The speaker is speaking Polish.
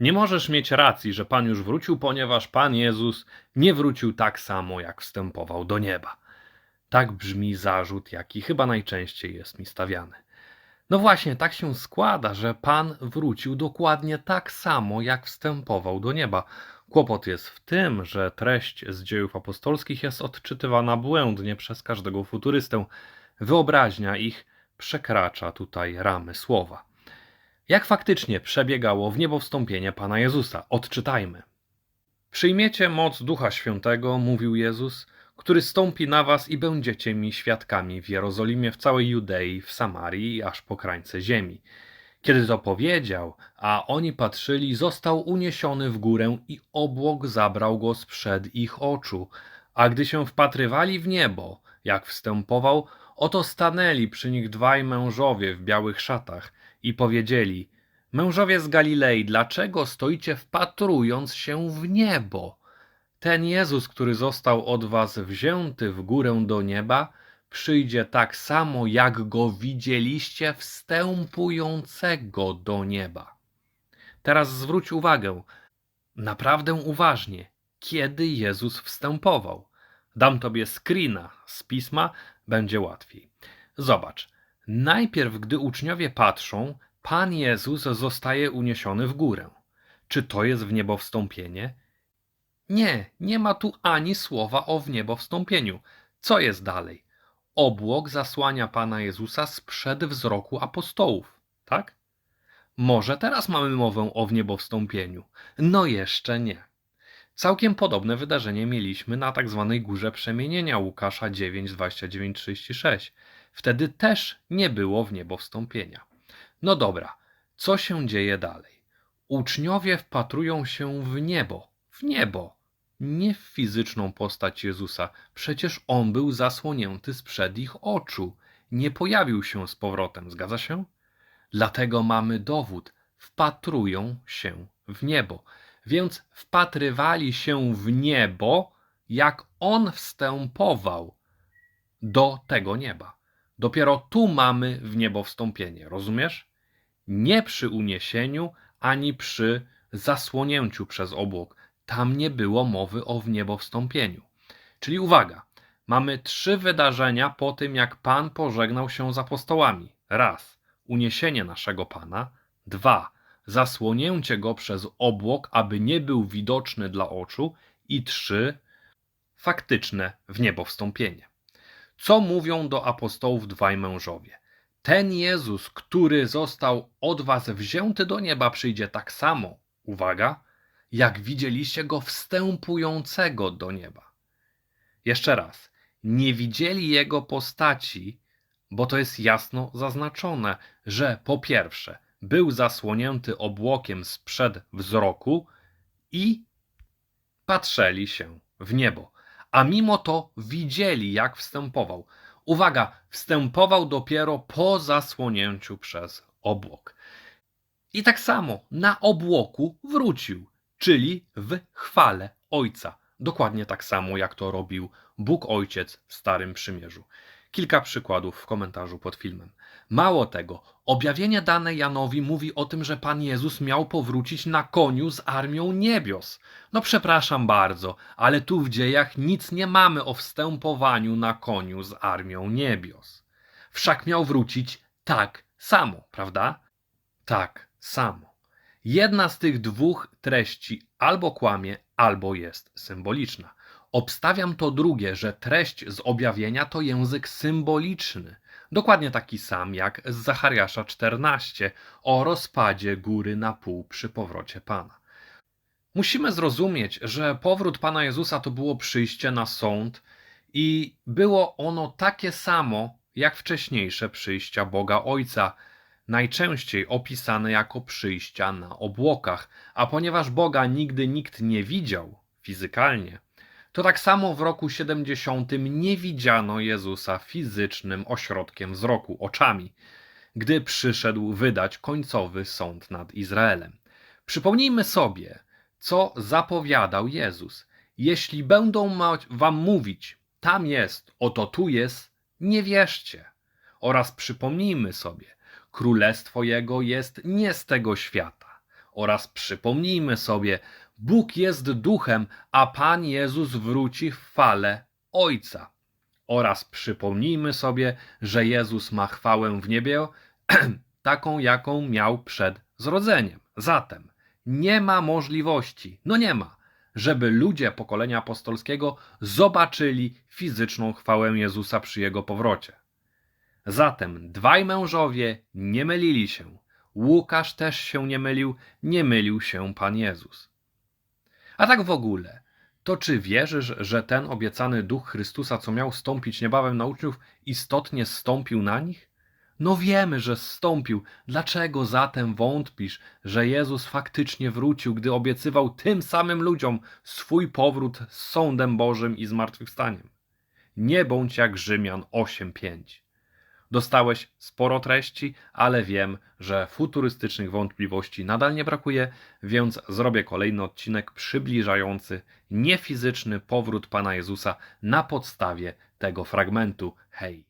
Nie możesz mieć racji, że Pan już wrócił, ponieważ Pan Jezus nie wrócił tak samo, jak wstępował do nieba. Tak brzmi zarzut, jaki chyba najczęściej jest mi stawiany. No właśnie, tak się składa, że Pan wrócił dokładnie tak samo, jak wstępował do nieba. Kłopot jest w tym, że treść z dziejów apostolskich jest odczytywana błędnie przez każdego futurystę. Wyobraźnia ich przekracza tutaj ramy słowa. Jak faktycznie przebiegało w niebo wstąpienie Pana Jezusa? Odczytajmy. Przyjmiecie moc Ducha Świętego, mówił Jezus, który stąpi na was i będziecie mi świadkami w Jerozolimie, w całej Judei, w Samarii aż po krańce ziemi. Kiedy to powiedział, a oni patrzyli, został uniesiony w górę i obłok zabrał go sprzed ich oczu. A gdy się wpatrywali w niebo, jak wstępował, oto stanęli przy nich dwaj mężowie w białych szatach i powiedzieli: Mężowie z Galilei, dlaczego stoicie wpatrując się w niebo? Ten Jezus, który został od was wzięty w górę do nieba, przyjdzie tak samo, jak go widzieliście wstępującego do nieba. Teraz zwróć uwagę, naprawdę uważnie, kiedy Jezus wstępował. Dam tobie screena z pisma, będzie łatwiej. Zobacz, najpierw, gdy uczniowie patrzą, Pan Jezus zostaje uniesiony w górę. Czy to jest w niebo wstąpienie? Nie, nie ma tu ani słowa o w niebo wstąpieniu. Co jest dalej? Obłok zasłania Pana Jezusa sprzed wzroku apostołów, tak? Może teraz mamy mowę o w niebo wstąpieniu? No jeszcze nie. Całkiem podobne wydarzenie mieliśmy na tak zwanej Górze Przemienienia Łukasza 9, 29, 36. Wtedy też nie było w niebo wstąpienia. No dobra, co się dzieje dalej? Uczniowie wpatrują się w niebo, w niebo, nie w fizyczną postać Jezusa. Przecież on był zasłonięty sprzed ich oczu. Nie pojawił się z powrotem, zgadza się? Dlatego mamy dowód. Wpatrują się w niebo. Więc wpatrywali się w niebo, jak on wstępował do tego nieba. Dopiero tu mamy w niebo wstąpienie, rozumiesz? Nie przy uniesieniu, ani przy zasłonięciu przez obłok tam nie było mowy o wniebowstąpieniu. Czyli uwaga, mamy trzy wydarzenia po tym, jak Pan pożegnał się z apostołami. Raz, uniesienie naszego Pana. Dwa, zasłonięcie go przez obłok, aby nie był widoczny dla oczu. I trzy, faktyczne wniebowstąpienie. Co mówią do apostołów dwaj mężowie? Ten Jezus, który został od was wzięty do nieba, przyjdzie tak samo, uwaga, jak widzieliście go wstępującego do nieba. Jeszcze raz, nie widzieli jego postaci, bo to jest jasno zaznaczone, że po pierwsze był zasłonięty obłokiem sprzed wzroku i patrzeli się w niebo. A mimo to widzieli, jak wstępował. Uwaga, wstępował dopiero po zasłonięciu przez obłok. I tak samo na obłoku wrócił czyli w chwale Ojca. Dokładnie tak samo, jak to robił Bóg Ojciec w Starym Przymierzu. Kilka przykładów w komentarzu pod filmem. Mało tego, objawienie dane Janowi mówi o tym, że Pan Jezus miał powrócić na koniu z armią niebios. No przepraszam bardzo, ale tu w dziejach nic nie mamy o wstępowaniu na koniu z armią niebios. Wszak miał wrócić tak samo, prawda? Tak samo. Jedna z tych dwóch treści albo kłamie, albo jest symboliczna. Obstawiam to drugie, że treść z objawienia to język symboliczny. Dokładnie taki sam jak z Zachariasza 14 o rozpadzie góry na pół przy powrocie Pana. Musimy zrozumieć, że powrót Pana Jezusa to było przyjście na sąd i było ono takie samo jak wcześniejsze przyjścia Boga Ojca, najczęściej opisane jako przyjścia na obłokach, a ponieważ Boga nigdy nikt nie widział fizykalnie, to tak samo w roku 70 nie widziano Jezusa fizycznym ośrodkiem wzroku, oczami, gdy przyszedł wydać końcowy sąd nad Izraelem. Przypomnijmy sobie, co zapowiadał Jezus. Jeśli będą wam mówić, tam jest, oto tu jest, nie wierzcie. Oraz przypomnijmy sobie, Królestwo Jego jest nie z tego świata. Oraz przypomnijmy sobie, Bóg jest duchem, a Pan Jezus wróci w fale Ojca. Oraz przypomnijmy sobie, że Jezus ma chwałę w niebie, taką jaką miał przed zrodzeniem. Zatem nie ma możliwości, no nie ma, żeby ludzie pokolenia apostolskiego zobaczyli fizyczną chwałę Jezusa przy jego powrocie. Zatem dwaj mężowie nie mylili się. Łukasz też się nie mylił, nie mylił się Pan Jezus. A tak w ogóle, to czy wierzysz, że ten obiecany duch Chrystusa, co miał stąpić niebawem na uczniów, istotnie stąpił na nich? No wiemy, że zstąpił. Dlaczego zatem wątpisz, że Jezus faktycznie wrócił, gdy obiecywał tym samym ludziom swój powrót z sądem Bożym i zmartwychwstaniem? Nie bądź jak Rzymian 8:5. Dostałeś sporo treści, ale wiem, że futurystycznych wątpliwości nadal nie brakuje, więc zrobię kolejny odcinek przybliżający niefizyczny powrót Pana Jezusa na podstawie tego fragmentu. Hej!